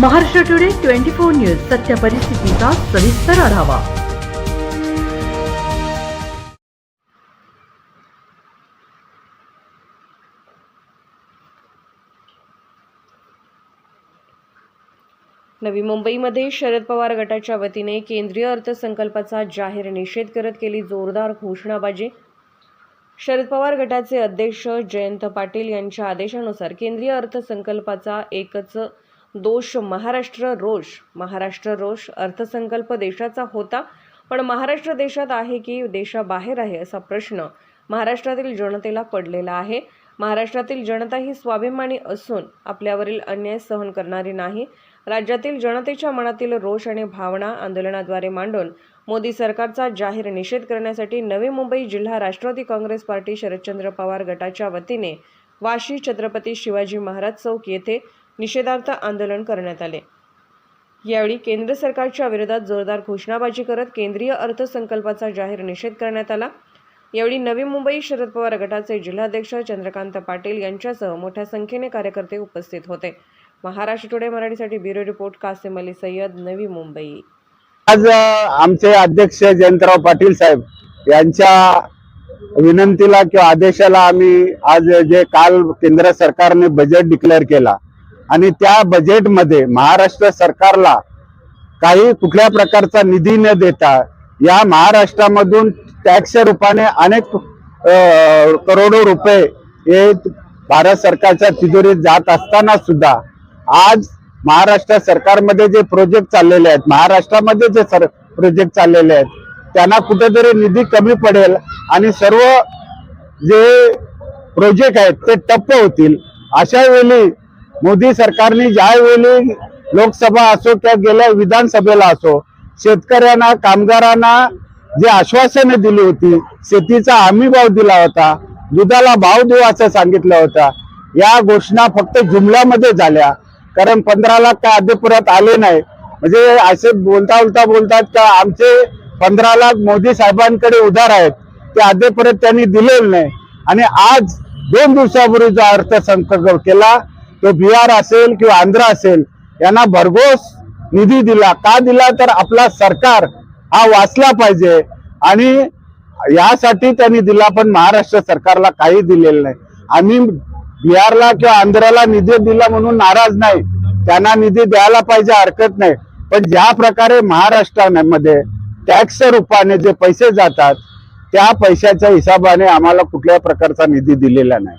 Maharashtra today twenty four news सत्य परिस्थितीचा सविस्तर आढावा. नवी मुंबईमध्ये शरद पवार गटाच्या वतीने केंद्रीय अर्थसंकल्पाचा जाहीर निषेध करत केली जोरदार घोषणाबाजी. शरद पवार गटाचे अध्यक्ष जयंत पाटील यांच्या आदेशानुसार केंद्रीय अर्थसंकल्पाचा एकच दोष महाराष्ट्र रोष. महाराष्ट्र रोष अर्थसंकल्प देशाचा होता. पण महाराष्ट्र देशात आहे की देशाबाहेर आहे असा प्रश्न महाराष्ट्रातील जनतेला पडलेला आहे. महाराष्ट्रातील जनता ही स्वाभिमानी असून आपल्यावरील अन्याय सहन करणारी नाही. राज्यातील जनतेच्या मनातील रोष आणि भावना आंदोलनाद्वारे मांडून मोदी सरकारचा जाहीर निषेध करण्यासाठी नवी मुंबई जिल्हा राष्ट्रवादी काँग्रेस पार्टी शरदचंद्र पवार गटाच्या वतीने वाशी छत्रपती शिवाजी महाराज चौक येथे निषेधार्थ आंदोलन करण्यात आले. यावेळी केंद्र सरकारच्या विरोधात जोरदार घोषणाबाजी करत केंद्रीय अर्थसंकल्पाचा जाहीर निषेध करण्यात आला. यावेळी नवी मुंबई शरद पवार गटाचे जिल्हाध्यक्ष चंद्रकांत पाटील यांच्यासह मोठ्या संख्येने कार्यकर्ते उपस्थित होते. महाराष्ट्र टुडे मराठीसाठी ब्युरो रिपोर्ट कासिम अली सय्यद नवी मुंबई. आज आमचे अध्यक्ष जयंतराव पाटील साहेब यांच्या विनंतीला किंवा आदेशाला आम्ही आज जे काल केंद्र सरकारने बजेट डिक्लेअर केला आणि त्या बजेटमध्ये महाराष्ट्र सरकारला काही कुठल्या प्रकारचा निधी न देता या महाराष्ट्रामधून टॅक्स रूपाने अनेक करोडो रुपये हे भारत सरकारच्या तिजोरीत जात असताना सुद्धा आज महाराष्ट्र सरकारमध्ये जे प्रोजेक्ट चाललेले आहेत महाराष्ट्रामध्ये जे सर प्रोजेक्ट चाललेले आहेत त्यांना कुठेतरी निधी कमी पडेल आणि सर्व जे प्रोजेक्ट आहेत ते टप्प होतील. अशा वेळी मोदी सरकारने ज्यावेळी लोकसभा असो किंवा गेल्या विधानसभेला असो शेतकऱ्यांना कामगारांना जे आश्वासने दिली होती शेतीचा हमी भाव दिला होता दुधाला भाव देऊ असं सांगितलं होतं या घोषणा फक्त जुमल्यामध्ये झाल्या. कारण पंधरा लाख काय अद्यापर्यंत आले नाही. म्हणजे असे बोलता बोलता बोलतात का आमचे पंधरा लाख मोदी साहेबांकडे उधार आहेत ते अद्यापर्यंत त्यांनी दिलेलं नाही. आणि आज दोन दिवसापूर्वी जो अर्थसंकल्प केला तो बिहार असेल किंवा आंध्र असेल यांना भरघोस निधी दिला. का दिला? तर आपला सरकार हा वाचला पाहिजे. आणि यासाठी त्यांनी दिला पण महाराष्ट्र सरकारला काही दिलेलं नाही. आम्ही बिहारला किंवा आंध्राला निधी दिला म्हणून नाराज नाही. त्यांना निधी द्यायला पाहिजे हरकत नाही. पण ज्या प्रकारे महाराष्ट्रामध्ये टॅक्स रूपाने जे पैसे जातात त्या पैशाच्या हिशोबाने आम्हाला कुठल्याही प्रकारचा निधी दिलेला नाही.